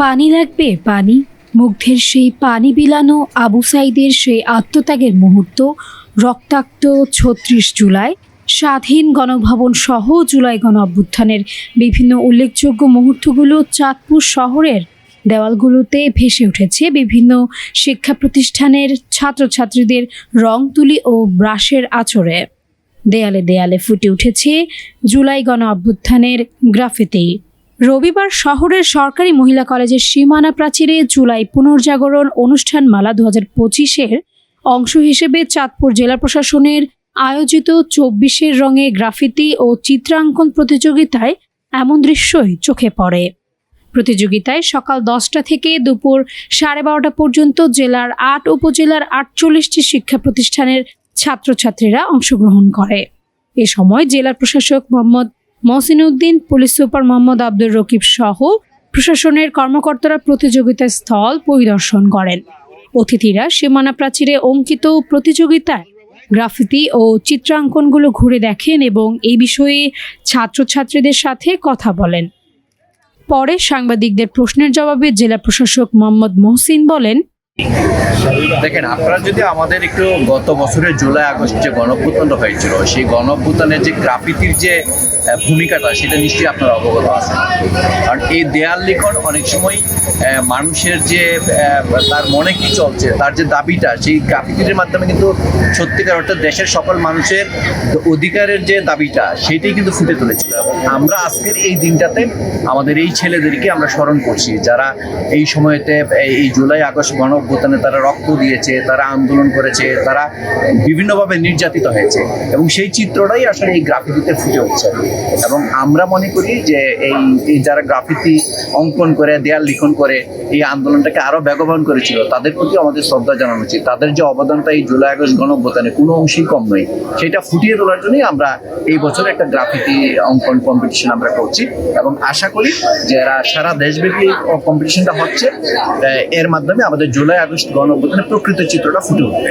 পানি লাগবে? পানি? মুগ্ধের সেই পানি বিলানো আবু সাইদের সেই আত্মত্যাগের মুহূর্ত, রক্তাক্ত ছত্রিশ জুলাই, স্বাধীন গণভবন সহ জুলাই গণ অভ্যুত্থানের বিভিন্ন উল্লেখযোগ্য মুহূর্তগুলো চাঁদপুর শহরের দেওয়ালগুলোতে ভেসে উঠেছে। বিভিন্ন শিক্ষা প্রতিষ্ঠানের ছাত্রছাত্রীদের রং তুলি ও ব্রাশের আচরে দেয়ালে দেয়ালে ফুটে উঠেছে জুলাই গণ অভ্যুত্থানের গ্রাফিতি। রবিবার শহরের সরকারি মহিলা কলেজের সীমানা প্রাচীরে জুলাই পুনর্জাগরণ অনুষ্ঠান মালা দু হাজার পঁচিশের অংশ হিসেবে চাঁদপুর জেলা প্রশাসনের আয়োজিত চব্বিশের রঙে গ্রাফিতি ও চিত্রাঙ্কন প্রতিযোগিতায় এমন দৃশ্যই চোখে পড়ে। প্রতিযোগিতায় সকাল দশটা থেকে দুপুর সাড়ে বারোটা পর্যন্ত জেলার আট উপজেলার আটচল্লিশটি শিক্ষা প্রতিষ্ঠানের ছাত্রছাত্রীরা অংশগ্রহণ করে। এ সময় জেলা প্রশাসক মোহাম্মদ মহসিনউদ্দিন, পুলিশ সুপার মোহাম্মদ আব্দুর রকিব সহ প্রশাসনের কর্মকর্তারা প্রতিযোগিতা স্থল পরিদর্শন করেন। অতিথিরা সীমানা প্রাচীরে অঙ্কিত প্রতিযোগিতায় গ্রাফিতি ও চিত্রাঙ্কনগুলো ঘুরে দেখেন এবং এই বিষয়ে ছাত্রছাত্রীদের সাথে কথা বলেন। পরে সাংবাদিকদের প্রশ্নের জবাবে জেলা প্রশাসক মোহাম্মদ মহসিন বলেন, দেখেন, আপনারা যদি আমাদের একটু গত বছরের জুলাই আগস্ট যে গণঅভ্যুত্থানটা হয়েছিল, সেই গণঅভ্যুত্থানের যে গ্রাফিতির যে ভূমিকাটা, সেটা নিশ্চয়ই আপনারা অবগত আছেন। কারণ এই দেয়াল লিখন অনেক সময় মানুষের যে তার মনে কি চলছে, তার যে দাবিটা, সেই গ্রাফিতির মাধ্যমে কিন্তু সত্যিকার অর্থাৎ দেশের সকল মানুষের অধিকারের যে দাবিটা, সেটাই কিন্তু ফুটে তুলেছিল। এবং আমরা আজকের এই দিনটাতে আমাদের এই ছেলেদেরকে আমরা স্মরণ করছি, যারা এই সময়তে এই- জুলাই, আগস্ট গণ অভ্যুত্থানে তারা রক্ত দিয়েছে, তারা আন্দোলন করেছে, তারা বিভিন্নভাবে নির্যাতিত হয়েছে। এবং সেই চিত্রটাই আসলে এই গ্রাফিতিতে ফুটে উঠছে। এবং আমরা মনে করি যে এই যারা গ্রাফিতি অঙ্কন করে, দেয়াল লিখন করে, এই আন্দোলনটাকে আরও বেগবান করেছিল, তাদের প্রতি আমাদের শ্রদ্ধা জানানো উচিত। তাদের যে অবদানটা এই জুলাই আগস্ট গণ কোনো অংশেই কম নয়, সেটা ফুটিয়ে তোলার জন্যই আমরা এই বছর একটা গ্রাফিতি অঙ্কন কম্পিটিশন আমরা করছি। এবং আশা করি যে এরা সারা দেশব্যাপী কম্পিটিশনটা হচ্ছে, এর মাধ্যমে আমাদের জুলাই আগস্ট গণ প্রকৃত চিত্রটা ফুটে উঠবে।